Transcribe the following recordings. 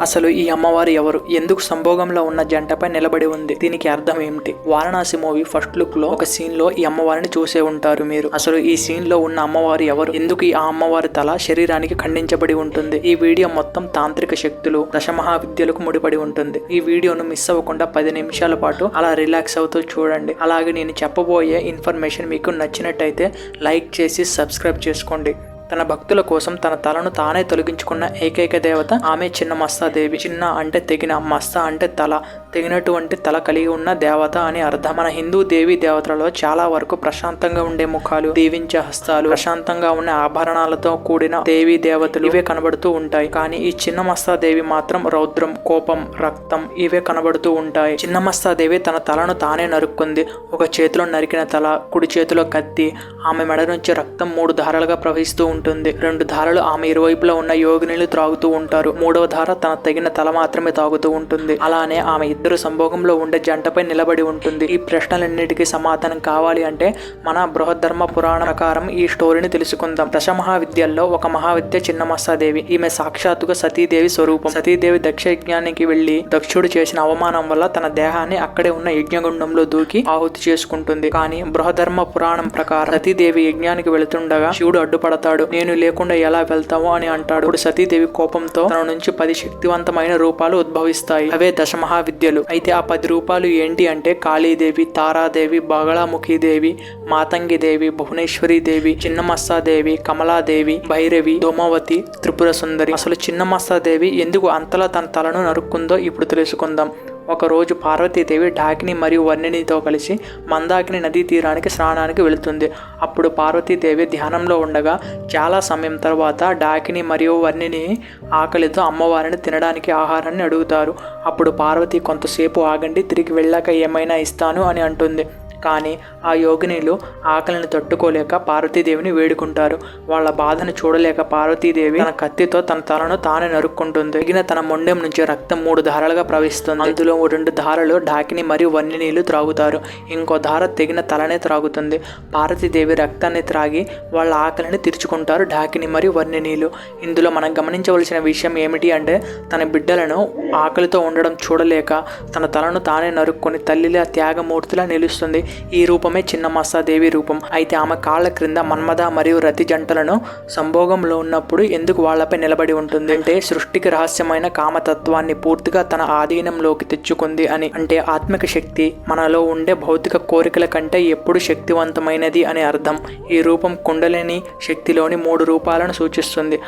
అసలు ఈ అమ్మవారు ఎవరు? ఎందుకు సంభోగంలో ఉన్న జంటపై నిలబడి ఉంది? దీనికి అర్థం ఏమిటి? వారణాసి మూవీ ఫస్ట్ లుక్లో ఒక సీన్లో ఈ అమ్మవారిని చూసే ఉంటారు మీరు. అసలు ఈ సీన్లో ఉన్న అమ్మవారు ఎవరు? ఎందుకు ఈ ఆ అమ్మవారి తల శరీరానికి ఖండించబడి ఉంటుంది? ఈ వీడియో మొత్తం తాంత్రిక శక్తులు దశమహావిద్యలకు ముడిపడి ఉంటుంది. ఈ వీడియోను మిస్ అవ్వకుండా పది నిమిషాల పాటు అలా రిలాక్స్ అవుతూ చూడండి. అలాగే నేను చెప్పబోయే ఇన్ఫర్మేషన్ మీకు నచ్చినట్టయితే లైక్ చేసి సబ్స్క్రైబ్ చేసుకోండి. తన భక్తుల కోసం తన తలను తానే తొలగించుకున్న ఏకైక దేవత ఆమె చిన్న మస్తాదేవి చిన్న అంటే తెగిన మస్త అంటే తల. తెగినటువంటి తల కలిగి ఉన్న దేవత అని అర్థం. మన హిందూ దేవి దేవతలలో చాలా వరకు ప్రశాంతంగా ఉండే ముఖాలు దీవించే హస్తాలు ప్రశాంతంగా ఉన్న ఆభరణాలతో కూడిన దేవి దేవతలు ఇవే కనబడుతూ ఉంటాయి. కానీ ఈ చిన్న మస్తాదేవి మాత్రం రౌద్రం కోపం రక్తం ఇవే కనబడుతూ ఉంటాయి. చిన్న మస్తాదేవి తన తలను తానే నరుక్కుంది. ఒక చేతిలో నరికిన తల కుడి చేతిలో కత్తి ఆమె మెడ నుంచి రక్తం మూడు ధారలుగా ప్రవహిస్తూ ఉంటుంది రెండు ధారలు ఆమె ఇరువైపులా ఉన్న యోగినిలు త్రాగుతూ ఉంటారు. మూడవ ధార తన తగిన తల మాత్రమే తాగుతూ ఉంటుంది. అలానే ఆమె ఇద్దరు సంభోగంలో ఉండే జంటపై నిలబడి ఉంటుంది. ఈ ప్రశ్నలన్నిటికీ సమాధానం కావాలి అంటే మన బృహద్ధర్మ పురాణ ప్రకారం ఈ స్టోరీని తెలుసుకుందాం. దశ మహావిద్యల్లో ఒక మహావిద్య చిన్నమస్తాదేవి. ఈమె సాక్షాత్తుగా సతీదేవి స్వరూపం. సతీదేవి దక్ష యజ్ఞానికి వెళ్ళి దక్షుడు చేసిన అవమానం వల్ల తన దేహాన్ని అక్కడే ఉన్న యజ్ఞగుండంలో దూకి ఆహుతి చేసుకుంటుంది. కానీ బృహధర్మ పురాణం ప్రకారం సతీదేవి యజ్ఞానికి వెళుతుండగా శివుడు అడ్డుపడతాడు. నేను లేకుండా ఎలా వెళ్తావు అని అంటాడు. ఇప్పుడు సతీదేవి కోపంతో తన నుంచి పది శక్తివంతమైన రూపాలు ఉద్భవిస్తాయి. అవే దశమహా విద్యలు అయితే ఆ పది రూపాలు ఏంటి అంటే కాళీదేవి తారాదేవి బగళాముఖిదేవి మాతంగిదేవి భువనేశ్వరి దేవి కమలాదేవి భైరవి దోమవతి త్రిపుర సుందరి అసలు చిన్నమస్సాదేవి ఎందుకు అంతలా తన తలను నరుక్కుందో ఇప్పుడు తెలుసుకుందాం. ఒకరోజు పార్వతీదేవి డాకిని మరియు వర్ణినితో కలిసి మందాకిని నదీ తీరానికి స్నానానికి వెళుతుంది. అప్పుడు పార్వతీదేవి ధ్యానంలో ఉండగా చాలా సమయం తర్వాత డాకిని మరియు వర్ణిని ఆకలితో అమ్మవారిని తినడానికి ఆహారాన్ని అడుగుతారు. అప్పుడు పార్వతి కొంతసేపు ఆగండి తిరిగి వెళ్ళాక ఏమైనా ఇస్తాను అని అంటుంది. కానీ ఆ యోగినిలు ఆకలిని తట్టుకోలేక పార్వతీదేవిని వేడుకుంటారు. వాళ్ళ బాధను చూడలేక పార్వతీదేవి తన కత్తితో తన తలను తానే నరుక్కుంటుంది. తగిన తన మొండెం నుంచి రక్తం మూడు ధారలుగా ప్రవహిస్తుంది. అందులో రెండు ధారలు డాకిని మరియు వన్ని నీళ్ళు త్రాగుతారు. ఇంకో ధార తెగిన తలనే త్రాగుతుంది. పార్వతీదేవి రక్తాన్ని త్రాగి వాళ్ళ ఆకలిని తీర్చుకుంటారు డాకిని మరియు వన్ని నీళ్ళు. ఇందులో మనం గమనించవలసిన విషయం ఏమిటి అంటే తన బిడ్డలను ఆకలితో ఉండడం చూడలేక తన తలను తానే నరుక్కొని తల్లిలా త్యాగమూర్తిలా నిలుస్తుంది. ఈ రూపమే చిన్న రూపం. అయితే ఆమె కాళ్ళ క్రింద మన్మద మరియు రతి జంటలను సంభోగంలో ఉన్నప్పుడు ఎందుకు వాళ్ళపై నిలబడి ఉంటుంది? అంటే సృష్టికి రహస్యమైన కామతత్వాన్ని పూర్తిగా తన ఆధీనంలోకి తెచ్చుకుంది అని. అంటే ఆత్మిక శక్తి మనలో ఉండే భౌతిక కోరికల కంటే ఎప్పుడు శక్తివంతమైనది అని అర్థం. ఈ రూపం కుండలిని శక్తిలోని మూడు రూపాలను సూచిస్తుంది.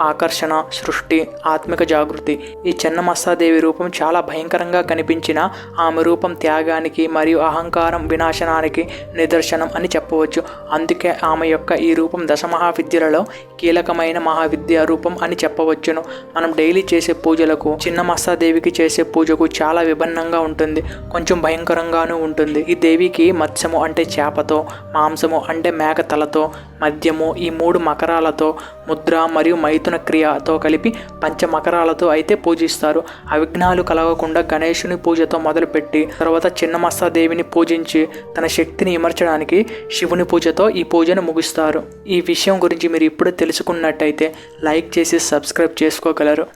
ఆకర్షణ సృష్టి ఆత్మిక జాగృతి. ఈ చెన్నమస్తాదేవి రూపం చాలా భయంకరంగా కనిపించిన ఆమె రూపం త్యాగానికి మరియు అహంకారం వినాశనానికి నిదర్శనం అని చెప్పవచ్చు. అందుకే ఆమె యొక్క ఈ రూపం దశమహావిద్యలలో కీలకమైన మహావిద్య రూపం అని చెప్పవచ్చును. మనం డైలీ చేసే పూజలకు చిన్న మస్తాదేవికి చేసే పూజకు చాలా విభిన్నంగా ఉంటుంది. కొంచెం భయంకరంగానూ ఉంటుంది. ఈ దేవికి మత్స్యము అంటే చేపతో మాంసము అంటే మేక తలతో మద్యము ఈ మూడు మకరాలతో ముద్ర మరియు మైథున క్రియతో కలిపి పంచ మకరాలతో అయితే పూజిస్తారు. అవిఘ్నాలు కలగకుండా గణేశుని పూజతో మొదలుపెట్టి తర్వాత చిన్నమస్తాదేవిని పూజించి తన శక్తిని ఇమర్చడానికి శివుని పూజతో ఈ పూజను ముగిస్తారు. ఈ విషయం గురించి మీరు ఇప్పుడు తెలుసుకున్నట్టయితే లైక్ చేసి సబ్స్క్రైబ్ చేసుకోగలరు.